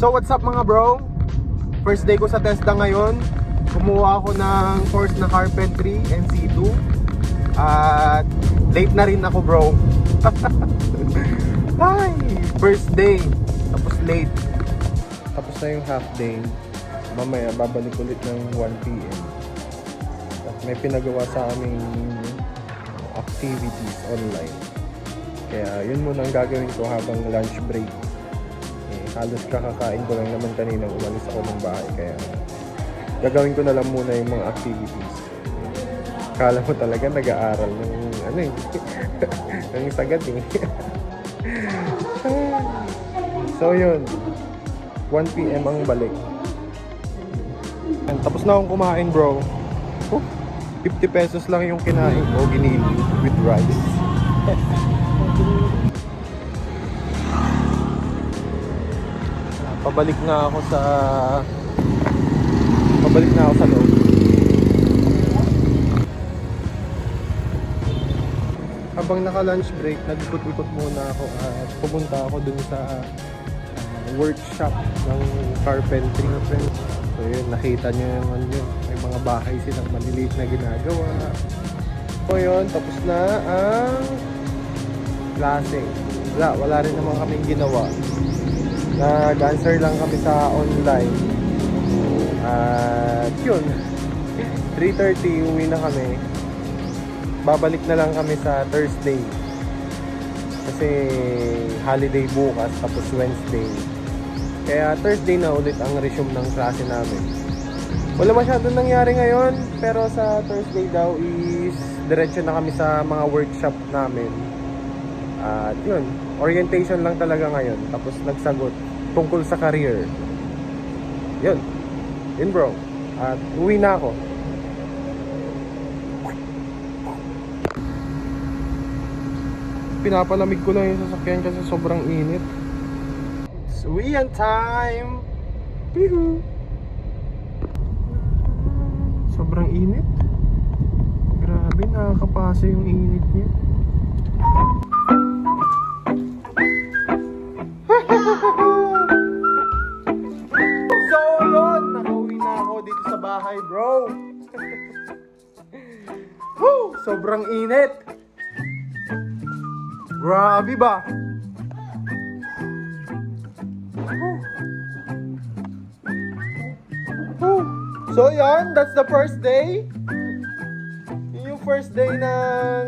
So what's up mga bro? First day ko sa TESDA ngayon. Kumuha ako ng course na carpentry NC2. At late na rin ako bro. Ay, first day. Tapos late. Tapos na yung half day. Mamaya babalik ulit ng 1pm. At may pinagawa sa aming activities online. Kaya yun muna ang gagawin ko habang lunch break. Halos kakakain ko lang naman kanina umalis ako ng bahay. Kaya gagawin ko na lang muna yung mga activities. Kala mo talaga nag-aaral ng ano eh. ng sagad eh. so yun. 1pm ang balik. Tapos na akong kumain bro. Oh, 50 pesos lang yung kinain ko, ginili with rice. Pabalik na ako sa Pabalik na ako sa loob. Habang naka-lunch break, nag-ikot-ikot muna ako at pumunta ako dun sa uh, workshop ng carpentry. So yun, nakita nyo yung ano yun. May mga bahay silang maliliit na ginagawa. So yun, tapos na ang klase. Wala, wala rin naman kaming ginawa. Nag-answer lang kami sa online. At yun, 3.30 uwi na kami. Babalik na lang kami sa Thursday. Kasi holiday bukas, tapos Wednesday. Kaya Thursday na ulit ang resume ng klase namin. Wala masyadong nangyari ngayon, pero sa Thursday daw is diretso na kami sa mga workshop namin. At yun, orientation lang talaga ngayon. Tapos nagsagot tungkol sa career. Yun. Yun bro. At uwi na ako. Pinapalamig ko lang yung sasakyan kasi sobrang init. It's uwian time! Pihu! Sobrang init. Grabe, nakakapasa yung init niya. So yun, nakauwi na ako dito sa bahay bro. Woo, sobrang init. Grabe ba? So yun, that's the first day. Yun yung first day ng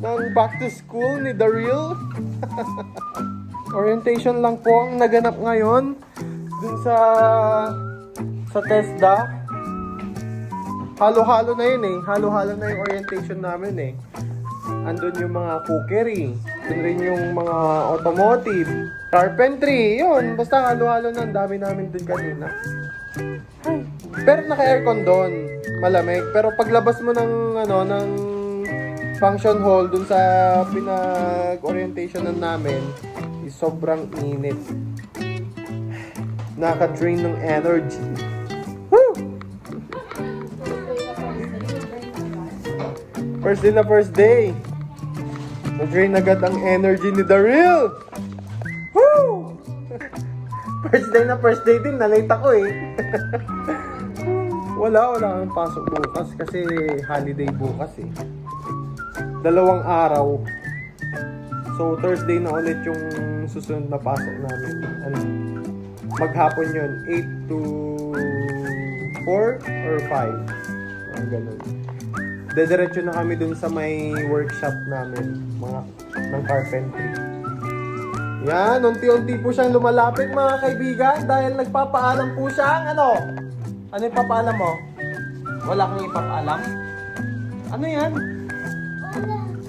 ng back to school ni The Real. Orientation lang po ang naganap ngayon dun sa sa TESDA. Halo-halo na yun eh. Halo-halo na yung orientation namin eh. Andun yung mga cookery. Andun rin yung mga automotive. Carpentry. Yun. Basta halo-halo na. Ang dami namin dun kanina. Pero naka-aircon doon. Malamig. Pero paglabas mo ng ano, ng function hall dun sa pinag-orientation namin is sobrang init. Nakaka-drain ng energy. Woo! First day na first day. Na-drain agad ang energy ni Real. Woo! First day na first day din, nalate ako eh. wala, wala kang pasok bukas kasi holiday bukas eh. Dalawang araw. So Thursday na ulit yung susunod na pasok namin. Ano? Maghapon yun, 8 to 4 or 5. Mga ganun. Dediretso na kami dun sa may workshop namin, mga ng carpentry. Yan, unti-unti po siyang lumalapit mga kaibigan dahil nagpapaalam po siya. Ano? Ano yung papaalam mo? Wala kang ipapaalam? Ano yan?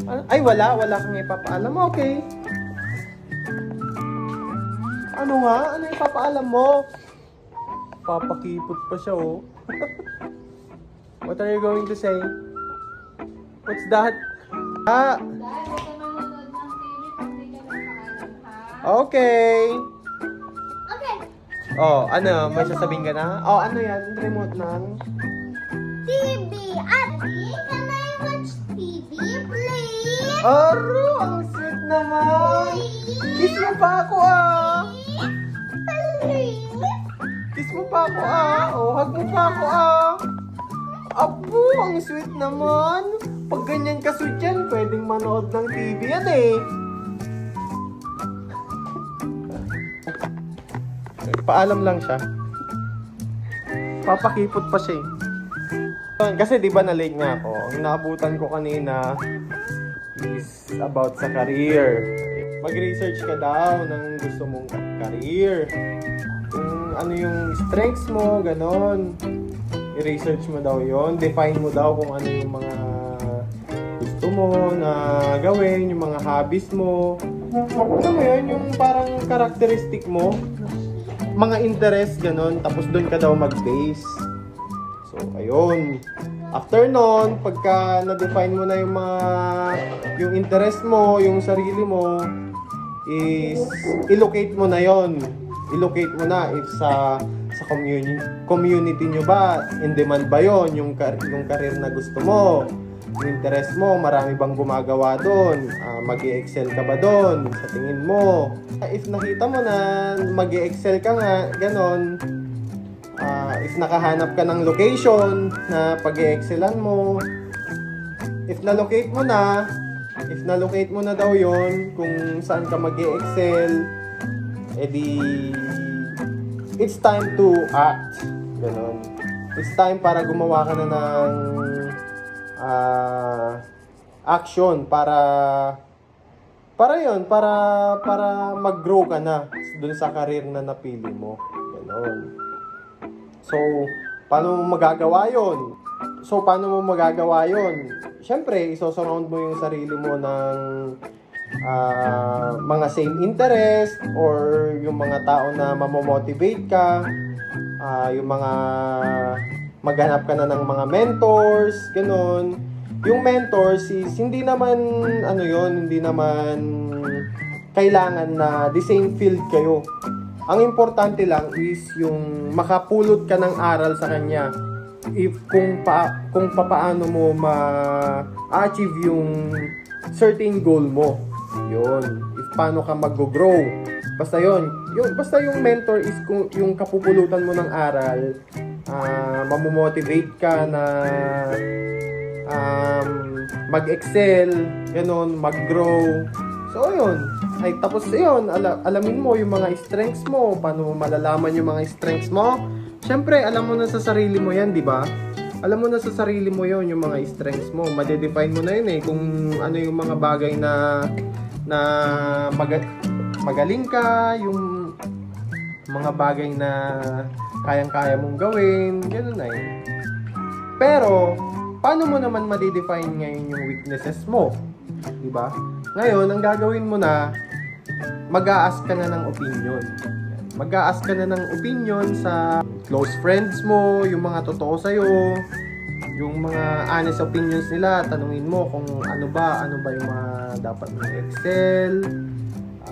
Ano- Ay, wala. Wala kang ipapaalam. Okay. Ano nga? Ano yung papaalam mo? Papakipot pa siya, oh. What are you going to say? What's that? Ah, okay. Okay. Oh, ano? May sasabihin ka na? Oh, ano yan? Remote ng... TV! Ate, Aro! Ang sweet naman! Kiss mo pa ako, ah! Please? mo pa ako ah. Oh, hug mo pa ako ah. Apo, ang sweet naman. Pag ganyan ka sweet yan, pwedeng manood ng TV yan eh. Paalam lang siya. Papakipot pa siya eh. Kasi di ba na-late nga ako, ang naabutan ko kanina is about sa career. Mag-research ka daw ng gusto mong career. Kung ano yung strengths mo, ganon. I-research mo daw yon Define mo daw kung ano yung mga gusto mo na gawin, yung mga hobbies mo. Ano mo yun, yung parang characteristic mo. Mga interest, ganon. Tapos doon ka daw mag-base. So, ayun. After nun, pagka na-define mo na yung mga yung interest mo, yung sarili mo, is i-locate mo na yon. I-locate mo na if sa sa community community nyo ba in demand ba yon yung yung career na gusto mo yung interest mo marami bang gumagawa doon Ah, mag-excel ka ba doon sa tingin mo. If nakita mo na mag-excel ka nga ganon Ah, if nakahanap ka ng location na pag excelan mo, if na-locate mo na, if na-locate mo na daw yon kung saan ka mag excel edi it's time to act. Ganon. It's time para gumawa ka na ng ah, action para para yon para para mag-grow ka na dun sa career na napili mo. Ganon. So, paano mo magagawa yon? So, paano mo magagawa yon? Siyempre, isosurround mo yung sarili mo ng ah, mga same interest or yung mga tao na mamomotivate ka, ah, yung mga maghanap ka na ng mga mentors, ganun. Yung mentors is hindi naman ano yon, hindi naman kailangan na the same field kayo. Ang importante lang is yung makapulot ka ng aral sa kanya. If kung pa kung papaano mo ma-achieve yung certain goal mo. Yun. If paano ka mag-grow. Basta yun. Yung, basta yung mentor is kung, yung kapupulutan mo ng aral, ah mamomotivate ka na um, mag-excel, ganun, mag-grow. So, yun. Ay, tapos yun, ala- alamin mo yung mga strengths mo, paano mo malalaman yung mga strengths mo. Siyempre, alam mo na sa sarili mo yan, di ba? Alam mo na sa sarili mo yon yung mga strengths mo. Madedefine mo na yun eh, kung ano yung mga bagay na na maga- magaling ka, yung mga bagay na kayang-kaya mong gawin, gano'n na yun. Pero, paano mo naman ma-define ngayon yung weaknesses mo? Di ba? Ngayon, ang gagawin mo na, mag-a-ask ka na ng opinion. Mag-a-ask ka na ng opinion sa close friends mo, yung mga totoo sa'yo, yung mga honest opinions nila, tanungin mo kung ano ba, ano ba yung mga dapat mong excel,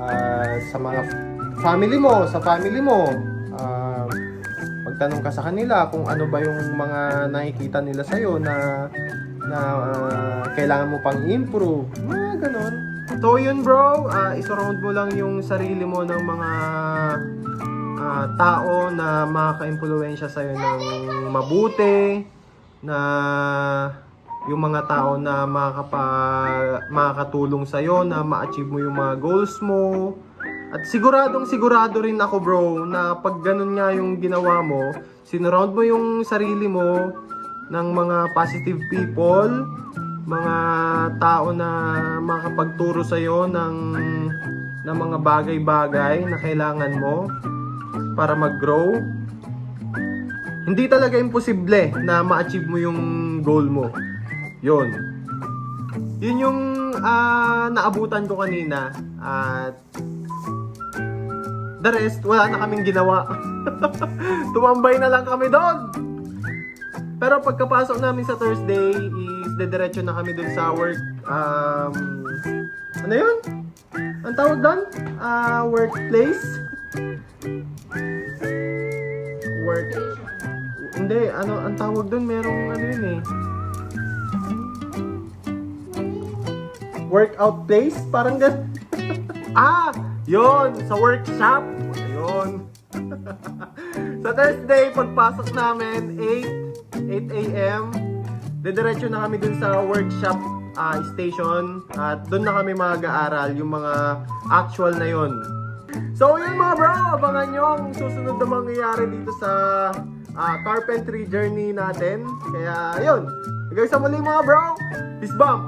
ah, sa mga family mo, sa family mo, ah, magtanong ka sa kanila kung ano ba yung mga nakikita nila sa'yo na na ah, kailangan mo pang improve. Mga ganon. So yun bro, uh, isurround mo lang yung sarili mo ng mga ah, tao na makaka-impluensya sa'yo ng mabuti, na yung mga tao na makakapa, makakatulong sa'yo na ma-achieve mo yung mga goals mo. At siguradong sigurado rin ako bro na pag ganun nga yung ginawa mo, sinurround mo yung sarili mo ng mga positive people, mga tao na makapagturo sa iyo ng ng mga bagay-bagay na kailangan mo para mag-grow. Hindi talaga imposible na ma-achieve mo yung goal mo. 'Yon. Yun yung ah, naabutan ko kanina at the rest wala na kaming ginawa. Tumambay na lang kami doon. Pero pagkapasok namin sa Thursday dediretso na kami dun sa work um ano yun? Ang tawag doon? Ah, workplace? Work Hindi, ano ang tawag doon merong ano yun eh. Workout place? Parang gan ah, yon sa workshop. Ayun. sa Thursday, pagpasok namin, 8, 8 a.m. Didiretso na kami dun sa workshop ah, station at doon na kami mag-aaral yung mga actual na yon. So yun mga bro, abangan nyo ang susunod na mangyayari dito sa ah, carpentry journey natin. Kaya yun, hanggang sa muli mga bro, peace bump!